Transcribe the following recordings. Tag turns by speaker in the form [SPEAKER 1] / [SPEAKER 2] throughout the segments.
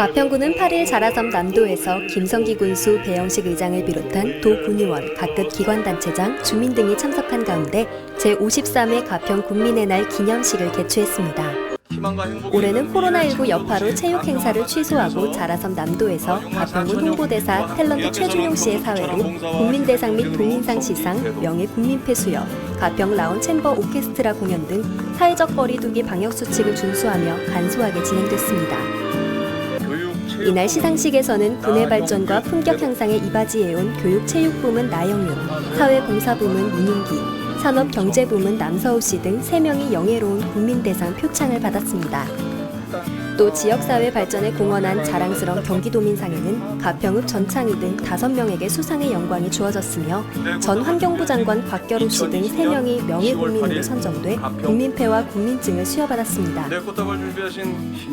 [SPEAKER 1] 가평군은 8일 자라섬 남도에서 김성기 군수 배영식 의장을 비롯한 도 군의원, 각급 기관단체장, 주민 등이 참석한 가운데 제53회 가평 국민의 날 기념식을 개최했습니다. 올해는 코로나19 여파로 체육 행사를 취소하고 자라섬 남도에서 가평군 홍보대사 탤런트 최준용 씨의 사회로 국민대상 및 동인상 시상, 명예 국민패 수여, 가평 라운 챔버 오케스트라 공연 등 사회적 거리두기 방역 수칙을 준수하며 간소하게 진행됐습니다. 이날 시상식에서는 군의 발전과 품격 향상에 이바지해온 교육체육부문 나영윤, 사회봉사부문 문윤기, 산업경제부문 남서우 씨등 3명이 영예로운 국민대상 표창을 받았습니다. 또 지역사회 발전에 공헌한 자랑스러운 경기도민상에는 가평읍 전창희 등 5명에게 수상의 영광이 주어졌으며 전 환경부 장관 곽결우 씨등 3명이 명예국민으로 선정돼 국민패와 국민증을 수여받았습니다.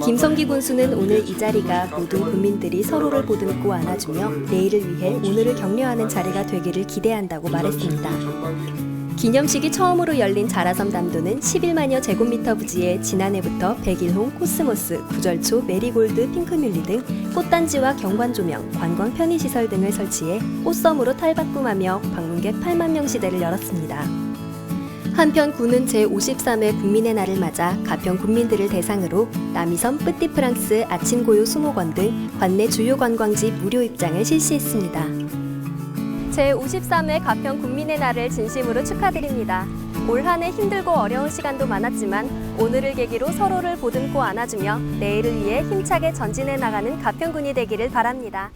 [SPEAKER 1] 김성기 군수는 오늘 이 자리가 모든 국민들이 서로를 보듬고 안아주며 내일을 위해 오늘을 격려하는 자리가 되기를 기대한다고 말했습니다. 기념식이 처음으로 열린 자라섬 남도는 11만여 제곱미터 부지에 지난해부터 백일홍, 코스모스, 구절초, 메리골드, 핑크뮬리 등 꽃단지와 경관 조명, 관광 편의시설 등을 설치해 꽃섬으로 탈바꿈하며 방문객 8만 명 시대를 열었습니다. 한편 군은 제53회 국민의 날을 맞아 가평 국민들을 대상으로 남이섬 뿌띠프랑스 아침고요 수목원 등 관내 주요 관광지 무료 입장을 실시했습니다. 제53회 가평 국민의 날을 진심으로 축하드립니다. 올 한 해 힘들고 어려운 시간도 많았지만 오늘을 계기로 서로를 보듬고 안아주며 내일을 위해 힘차게 전진해 나가는 가평군이 되기를 바랍니다.